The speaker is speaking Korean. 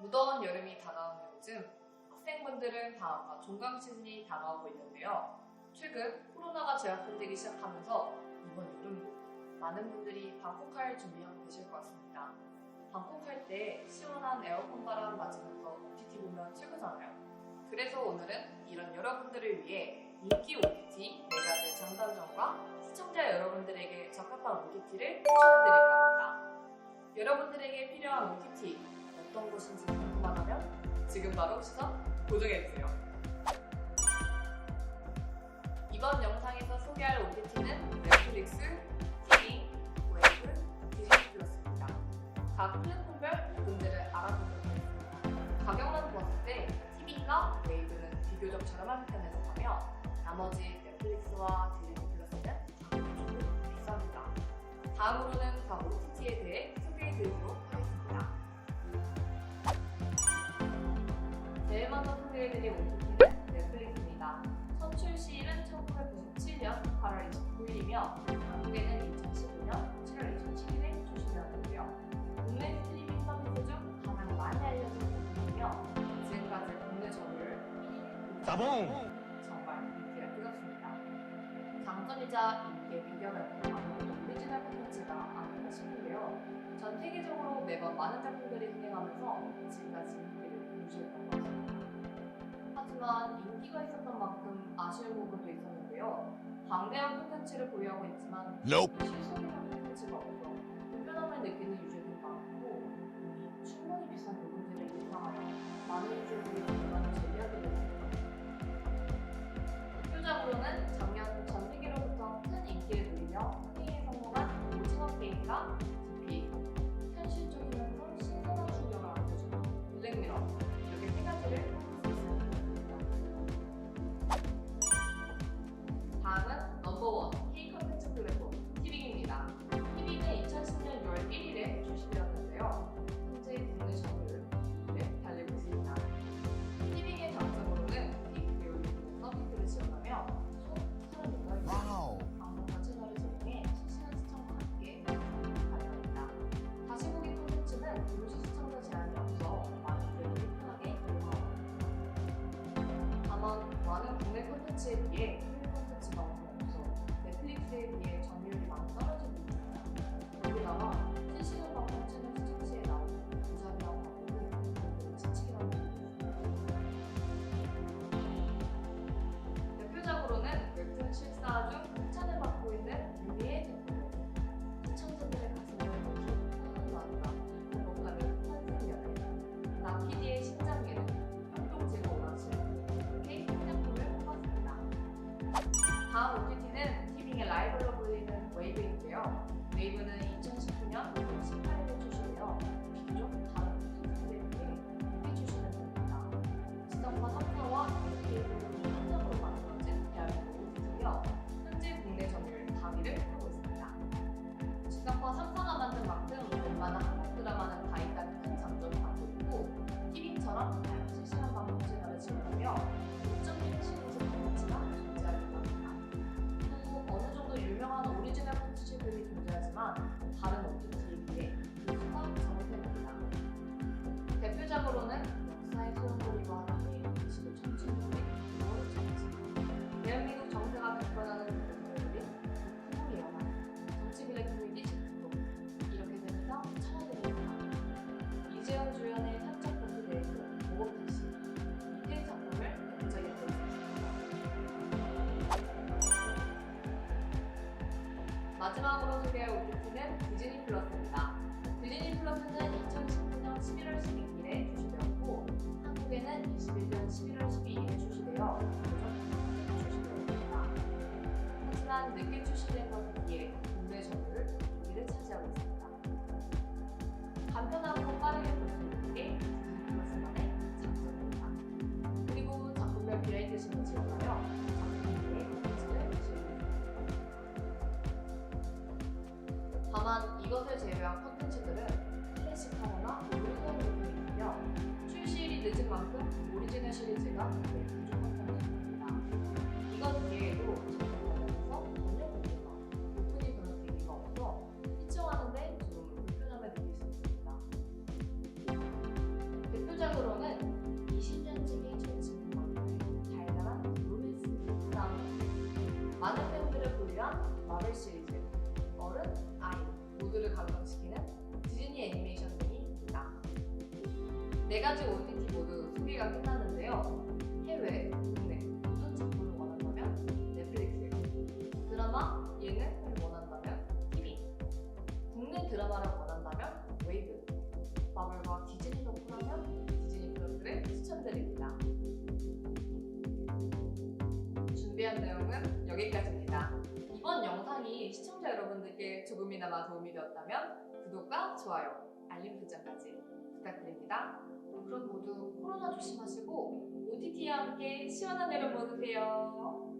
무더운 여름이 다가오는 요즘 학생분들은 방학과 종강 시즌이 다가오고 있는데요. 최근 코로나가 재확산되기 시작하면서 이번 여름 많은 분들이 방콕할 준비하고 계실 것 같습니다. 방콕할 때 시원한 에어컨 바람 맞으면서 OTT 보면 최고잖아요. 그래서 오늘은 이런 여러분들을 위해 인기 OTT 4가지 장단점과 시청자 여러분들에게 적합한 OTT를 추천해드릴까 합니다. 여러분들에게 필요한 OTT 어떤 것인지 궁금하다면 지금 바로 시선 고정해주세요. 이번 영상에서 소개할 OTT는 넷플릭스, 티빙, 웨이브, 디즈니 플러스입니다. 각 플랫폼별 요금제를 알아보도록 하겠습니다. 가격만 보았을 때 티빙과 웨이브는 비교적 저렴한 편에 속하며 나머지 넷플릭스와 디즈니 플러스는 가격이 조금 비쌉니다. 다음으로는 각 OTT 1997년 8월 29일이며 한국에는 2015년 7월 27일에 출시되었는데요. 국내 스트리밍 서비스 중 가장 많이 알려진 OTT이며 지금까지 국내 점유율 1위를 따봉! 정말 인기가 뜨겁습니다. 장점이자 인기의 비결은 아무래도 오리지널 콘텐츠가 아닐까 싶은데요. 전 세계적으로 매번 많은 작품들이 흥행하면서 지금까지 인기를 유지했던 것 같습니다. 하지만 인기가 있었던 만큼 아쉬운 부분도 있었는데요. 방대한 콘텐츠를 보유하고 있지만. 실속이라는 콘텐츠가 없어 불편함을 느끼는 유저들이 많고 충분히 비싼 요금제를 예상하여 많은 유저들이 불만을 제기하게 됐습니다. 대표적으로는 작년 전 세계로부터 큰 인기를 누리며 흥행에 성공한 오징어 게임과 콘텐츠에 비해 해외 콘텐츠가 없어 넷플릭스에 비해 다음 OTT는 티빙의 라이벌로 불리는 웨이브인데요. 웨이브는 2019년 18일에 출시되어 비교 하지만 다른 OTT에 비해 뉴스가 정편입니다. 대표적으로는 역사의 소용돌이와 함께 25천 의 이거를 정치 대한민국 정세가 급변하는 대표들이 국뽕이 일어나 정치 블랙 코미디 제품 이렇게 되면서 차례됩니다. 이재현 주연의 산적 버스 대회도 보고 다시 이대 작품을 굉장히 보여주셨습니다. 마지막으로 소개할 OTT는 디즈니 플러스입니다. 디즈니 플러스는 2019년 11월 12일에 출시되었고 한국에는 21년 11월 12일에 출시되어 출시되었습니다. 하지만 늦게 출시된 것에 만큼 오리지널 시리즈가 매우 부족하다는 겁니다. 이것 외에도 작품관련해서 전혀 공개가 오픈이 그런 계기가 없어 시청하는데 좀 불편함을 느낄 수 있습니다. 대표작으로는 20년쯤이 절친인 만큼 달달한 로맨스 드라마 많은 팬들을 보유한 마블 시리즈 어른, 아이 모두를 감동시키는 디즈니 애니메이션 네 가지 OTT 모두 소개가 끝났는데요. 해외, 국내 어떤 작품을 원한다면 넷플릭스, 드라마, 예능을 원한다면 TV, 국내 드라마를 원한다면 웨이브, 마블과 디즈니 덕후라면 디즈니 플러스를 추천드립니다. 준비한 내용은 여기까지입니다. 이번 영상이 시청자 여러분들께 조금이나마 도움이 되었다면 구독과 좋아요, 알림 설정까지 부탁드립니다. 그럼 모두 코로나 조심하시고 OTT와 함께 시원한 여름 보내세요.